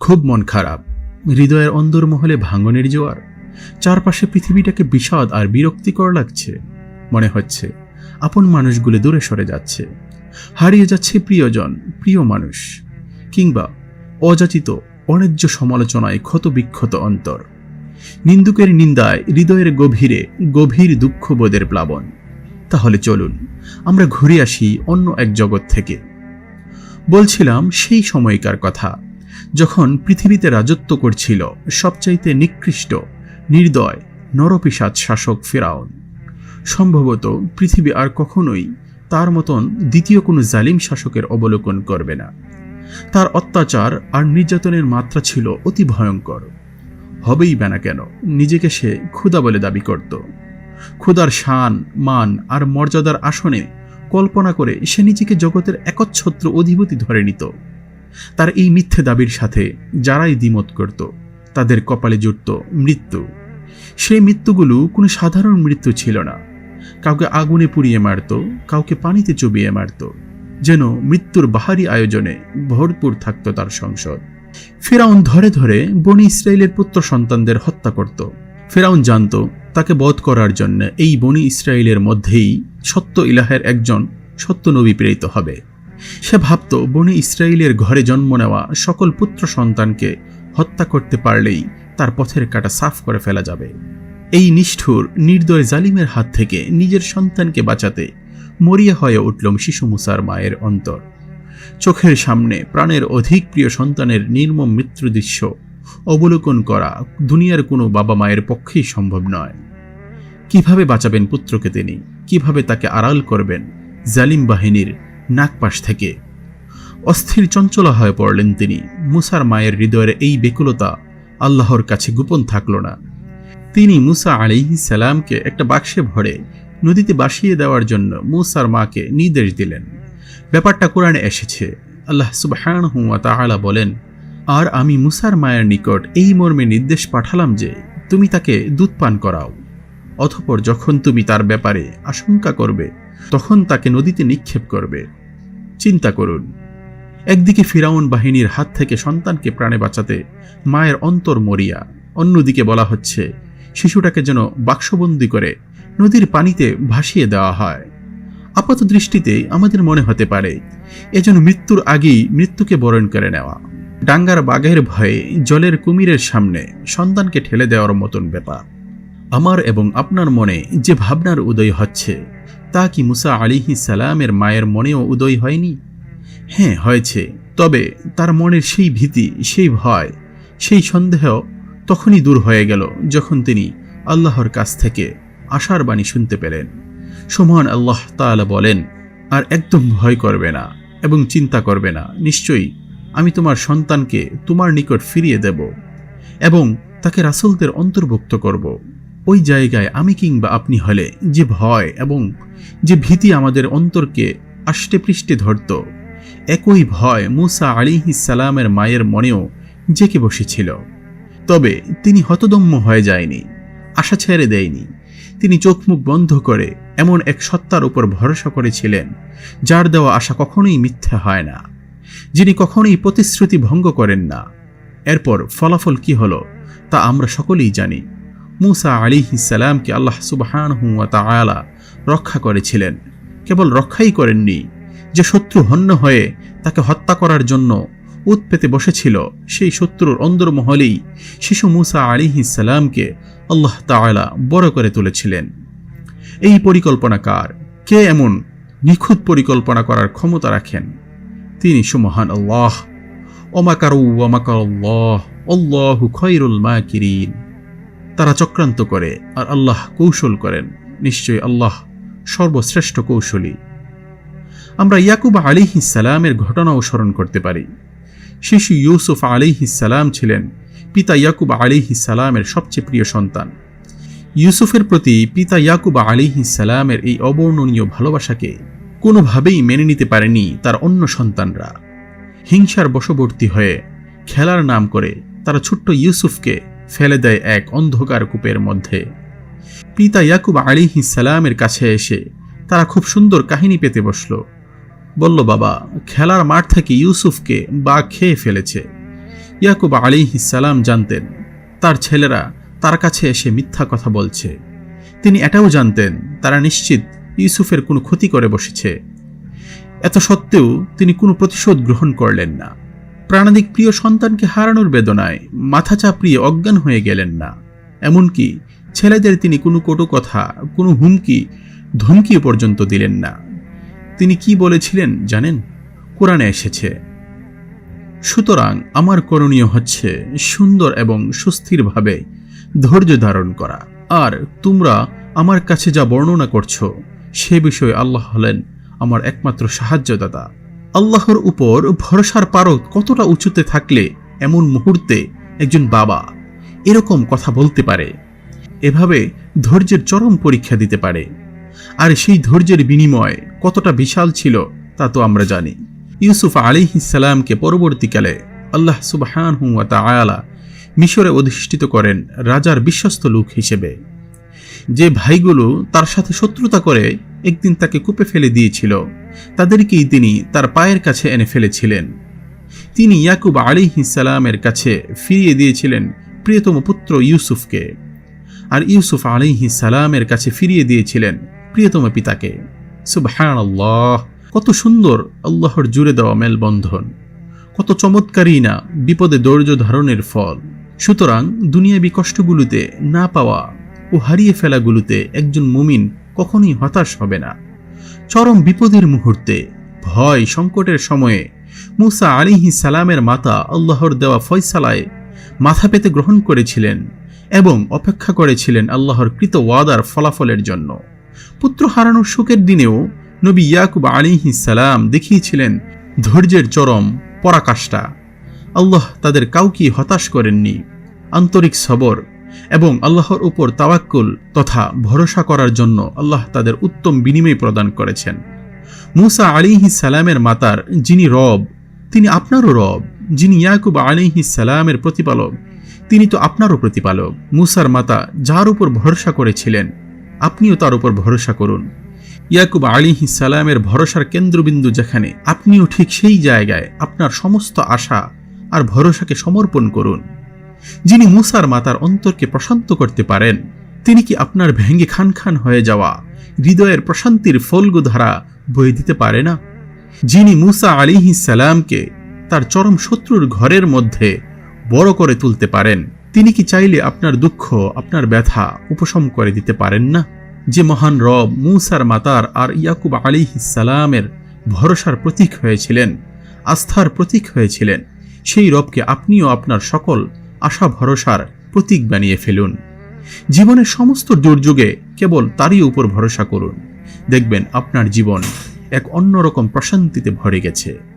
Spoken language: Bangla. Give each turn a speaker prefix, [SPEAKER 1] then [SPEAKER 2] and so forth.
[SPEAKER 1] খুব মন খারাপ। হৃদয়ের অন্দরমহলে ভাঙনের জোয়ার। চারপাশে পৃথিবীটাকে বিষাদ আর বিরক্তিকর লাগছে। মনে হচ্ছে, আপন মানুষগুলো দূরে সরে যাচ্ছে। হারিয়ে যাচ্ছে প্রিয়জন, প্রিয় মানুষ। কিংবা অযাচিত, অন্যায্য সমালোচনায় ক্ষতবিক্ষত অন্তর। নিন্দুকের নিন্দায় হৃদয়ের গভীরে গভীর দুঃখবোধের প্লাবন। তাহলে চলুন, আমরা ঘুরে আসি অন্য এক জগৎ থেকে। বলছিলাম, সেই সময়কার কথা। যখন পৃথিবীতে রাজত্ব করছিল, সবচাইতে নিকৃষ্ট, নির্দয় নরপিসাদ শাসক ফেরাউন। সম্ভবত পৃথিবী আর কখনোই তার মতন দ্বিতীয় কোনো জালিম শাসকের অবলোকন করবে না। তার অত্যাচার আর নির্যাতনের মাত্রা ছিল অতি ভয়ঙ্কর। হবেই বা না কেন, নিজেকে সে ক্ষুদা বলে দাবি করত। ক্ষুদার শান, মান আর মর্যাদার আসনে কল্পনা করে সে নিজেকে জগতের একচ্ছত্র অধিপতি ধরে নিত। তার এই মিথ্যে দাবির সাথে যারাই দ্বিমত করত, তাদের কপালে জুটত মৃত্যু। সেই মৃত্যুগুলো কোনো সাধারণ মৃত্যু ছিল না। কাউকে আগুনে পুড়িয়ে মারত, কাউকে পানিতে চুবিয়ে মারত। যেন মৃত্যুর বাহারি আয়োজনে ভরপুর থাকত তার সংসদ। ফেরাউন ধরে ধরে বনি ইসরায়েলের পুত্র সন্তানদের হত্যা করত। ফেরাউন জানত তাকে বধ করার জন্য এই বনি ইসরায়েলের মধ্যেই সত্য ইলাহের একজন সত্য নবী প্রেরিত হবে। সে ভাবত বনি ইসরায়েলের ঘরে জন্ম নেওয়া সকল পুত্র সন্তানকে হত্যা করতে পারলেই তার পথের কাটা সাফ করে ফেলা যাবে। এই নিষ্ঠুর, নির্দয় জালিমের হাত থেকে নিজের সন্তানকে বাঁচাতে মরিয়া হয়ে উঠল শিশু মুসার মায়ের অন্তর। চোখের সামনে প্রাণের অধিক প্রিয় সন্তানের নির্মম মৃত্যু দৃশ্য অবলোকন করা দুনিয়ার কোনো বাবা মায়ের পক্ষেই সম্ভব নয়। কীভাবে বাঁচাবেন পুত্রকে তিনি? কীভাবে তাকে আড়াল করবেন? জালিম বাহিনীর নাকপাশ থেকে। অস্থির চঞ্চলা হয়ে পড়লেন তিনি। মুসার মায়ের হৃদয়ের এই বেকুলতা আল্লাহর কাছে গোপন থাকল না। তিনি মুসা আলিহি সালামকে একটা বাক্সে ভরে নদীতে বাসিয়ে দেওয়ার জন্য মুসার মাকে নির্দেশ দিলেন। ব্যাপারটা কোরআনে এসেছে। আল্লাহ সুবহানাহু ওয়া তাআলা বলেন, আর আমি মুসার মায়ের নিকট এই মর্মে নির্দেশ পাঠালাম যে তুমি তাকে দুধ পান করাও। অথপর যখন তুমি তার ব্যাপারে আশঙ্কা করবে তখন তাকে নদীতে নিক্ষেপ করবে। চিন্তা করুন। একদিকে ফিরাউন বাহিনীর হাত থেকে সন্তানকে প্রাণে বাঁচাতে মায়ের অন্তর মরিয়া, অন্যদিকে বলা হচ্ছে, শিশুটাকে যেন বাক্সবন্দি করে নদীর পানিতে ভাসিয়ে দেওয়া হয়। আপাত দৃষ্টিতে আমাদের মনে হতে পারে এজন্য মৃত্যুর আগেই মৃত্যুকে বরণ করে নেওয়া। ডাঙ্গার বাঘের ভয়ে জলের কুমিরের সামনে সন্তানকে ঠেলে দেওয়ার মতন ব্যাপার। আমার এবং আপনার মনে যে ভাবনার উদয় হচ্ছে তা কি মুসা আলিহি সালামের মায়ের মনেও উদয় হয়নি? হ্যাঁ হয়েছে। তবে তার মনের সেই ভীতি, সেই ভয়, সেই সন্দেহ তখনই দূর হয়ে গেল যখন তিনি আল্লাহর কাছ থেকে আশার বাণী শুনতে পেলেন। সমান আল্লাহ তাআলা বলেন, আর একদম ভয় করবে না এবং চিন্তা করবে না। নিশ্চয়ই আমি তোমার সন্তানকে তোমার নিকট ফিরিয়ে দেব এবং তাকে রাসুলদের অন্তর্ভুক্ত করব। ওই জায়গায় আমি কিংবা আপনি হলে যে ভয় এবং যে ভীতি আমাদের অন্তরকে আষ্টে পৃষ্ঠে ধরত, একই ভয় মুসা আলিহি সালামের মায়ের মনেও জেকে বসেছিল। তবে তিনি হতদম্য হয়ে যায়নি, আশা ছেড়ে দেয়নি। তিনি চোখ মুখ বন্ধ করে এমন এক সত্তার উপর ভরসা করেছিলেন, যার দেওয়া আশা কখনোই মিথ্যা হয় না, যিনি কখনোই প্রতিশ্রুতি ভঙ্গ করেন না। এরপর ফলাফল কি হলো, তা আমরা সকলেই জানি। মুসা আলিহিসাল্লামকে আল্লাহ সুবাহান হুয়া তালা রক্ষা করেছিলেন। কেবল রক্ষাই করেননি, যে শত্রু হন্য হয়ে তাকে হত্যা করার জন্য উৎপেতে বসেছিল, সেই শত্রুর অন্দরমহলেই শিশু মুসা আলিহিসাল্লামকে আল্লাহ তালা বড় করে তুলেছিলেন। এই পরিকল্পনাকার কে এমন নিখুঁত পরিকল্পনা করার ক্ষমতা রাখেন? তিনি সুমহান আল্লাহ ওমাকারু ওমাকার আল্লাহ আল্লাহু খৈরুল মাকিরিন। তারা চক্রান্ত করে আর আল্লাহ কৌশল করেন। নিশ্চয়ই আল্লাহ সর্বশ্রেষ্ঠ কৌশলী। আমরা ইয়াকুব আলিহিসালামের ঘটনাও স্মরণ করতে পারি। শিশু ইউসুফ আলিহিসালাম ছিলেন পিতা ইয়াকুব আলিহিসালামের সবচেয়ে প্রিয় সন্তান। ইউসুফের প্রতি পিতা ইয়াকুব আলিহিসালামের এই অবর্ণনীয় ভালোবাসাকে কোনোভাবেই মেনে নিতে পারেনি তার অন্য সন্তানরা। হিংসার বশবর্তী হয়ে খেলার নাম করে তারা ছোট্ট ইউসুফকে ফেলে দেয় এক অন্ধকার কূপের মধ্যে। পিতা ইয়াকুব আলিহি সালামের কাছে এসে তারা খুব সুন্দর কাহিনী পেতে বসল। বলল, বাবা, খেলার মাঠ থেকে ইউসুফকে বাঘ খেয়ে ফেলেছে। ইয়াকুব সালাম জানতেন, তার ছেলেরা তার কাছে এসে মিথ্যা কথা বলছে। তিনি এটাও জানতেন, তারা নিশ্চিত ইউসুফের কোনো ক্ষতি করে বসেছে। এত সত্ত্বেও তিনি কোনো প্রতিশোধ গ্রহণ করলেন না। প্রাণাদিক প্রিয় সন্তানকে হারানোর বেদনায় মাথা চাপড়িয়ে অজ্ঞান হয়ে গেলেন না। এমনকি ছেলেদের তিনি কোনো কটু কথা, কোনো হুমকি ধমকিও পর্যন্ত দিলেন না। তিনি কি বলেছিলেন জানেন? কোরআনে এসেছে, সুতরাং আমার করণীয় হচ্ছে সুন্দর এবং সুস্থিরভাবে ধৈর্য ধারণ করা। আর তোমরা আমার কাছে যা বর্ণনা করছ, সে বিষয়ে আল্লাহ হলেন আমার একমাত্র সাহায্যদাতা। আল্লাহর উপর ভরসার পারদ কতটা উঁচুতে থাকলে এমন মুহূর্তে একজন বাবা এরকম কথা বলতে পারে? এভাবে ধৈর্যের চরম পরীক্ষা দিতে পারে। আর সেই ধৈর্যের বিনিময় কতটা বিশাল ছিল তা তো আমরা জানি। ইউসুফ আলিহিসাল্লামকে পরবর্তীকালে আল্লাহ সুবাহান হুয়া আয়ালা মিশরে অধিষ্ঠিত করেন রাজার বিশ্বস্ত লোক হিসেবে। যে ভাইগুলো তার সাথে শত্রুতা করে একদিন তাকে কূপে ফেলে দিয়েছিল। তাদেরকেই তিনি তার পায়ের কাছে এনে ফেলেছিলেন। তিনি ইয়াকুব আলিহিসাল্লামের কাছে ফিরিয়ে দিয়েছিলেন প্রিয়তম পুত্র ইউসুফকে। আর ইউসুফ আলিহি সালামের কাছে ফিরিয়ে দিয়েছিলেন প্রিয়তম পিতাকে। সুবহান আল্লাহ কত সুন্দর আল্লাহর জুড়ে দেওয়া মেলবন্ধন। কত চমৎকারই না বিপদে ধৈর্য ধারণের ফল। সুতরাং দুনিয়াবি কষ্টগুলোতে না পাওয়া ও হারিয়ে ফেলাগুলোতে একজন মুমিন কখনোই হতাশ হবে না। চরম বিপদের মুহূর্তে, ভয় সংকটের সময়ে মুসা আলিহি সালামের মাতা আল্লাহর দেওয়া ফয়সালায় মাথা পেতে গ্রহণ করেছিলেন এবং অপেক্ষা করেছিলেন আল্লাহর কৃত ওয়াদার ফলাফলের জন্য। পুত্র হারানোর শোকের দিনেও নবী ইয়াকুব আলিহি সালাম দেখিয়েছিলেন ধৈর্যের চরম পরাকাষ্ঠা। আল্লাহ তাদের কাউকে হতাশ করেননি। আন্তরিক সবর এবং আল্লাহর উপর তাওয়াক্কুল তথা ভরসা করার জন্য আল্লাহ তাদের উত্তম বিনিময় প্রদান করেছেন। মুসা আলিহি সালামের মাতার যিনি রব, তিনি আপনারও রব, যিনি ইয়াকুব আলিহি সালামের প্রতিপালক, তিনি তো আপনারও প্রতিপালক। মুসার মাতা যার উপর ভরসা করেছিলেন, আপনিও তার উপর ভরসা করুন। ইয়াকুব আলিহি সালামের ভরসার কেন্দ্রবিন্দু যেখানে, আপনিও ঠিক সেই জায়গায় আপনার সমস্ত আশা আর ভরসাকে সমর্পণ করুন। যিনি মুসার মাতার অন্তরকে প্রশান্ত করতে পারেন, তিনি কি আপনার ভেঙ্গে খান খান হয়ে যাওয়া হৃদয়ের প্রশান্তির ফলগুধারা বয়ে দিতে পারে না? যিনি মুসা আলিহি সালামকে তার চরম শত্রুর ঘরের মধ্যে বড় করে তুলতে পারেন, তিনি কি চাইলে আপনার দুঃখ, আপনার ব্যথা উপশম করে দিতে পারেন না? যে মহান রব মুসার মাতার আর ইয়াকুব আলী সালামের ভরসার প্রতীক হয়েছিলেন, আস্থার প্রতীক হয়েছিলেন, সেই রবকে আপনিও আপনার সকল আশা, ভরসার প্রতীক বানিয়ে ফেলুন। জীবনের সমস্ত দুর্যোগে কেবল তারই উপর ভরসা করুন। দেখবেন আপনার জীবন এক অন্যরকম প্রশান্তিতে ভরে গেছে।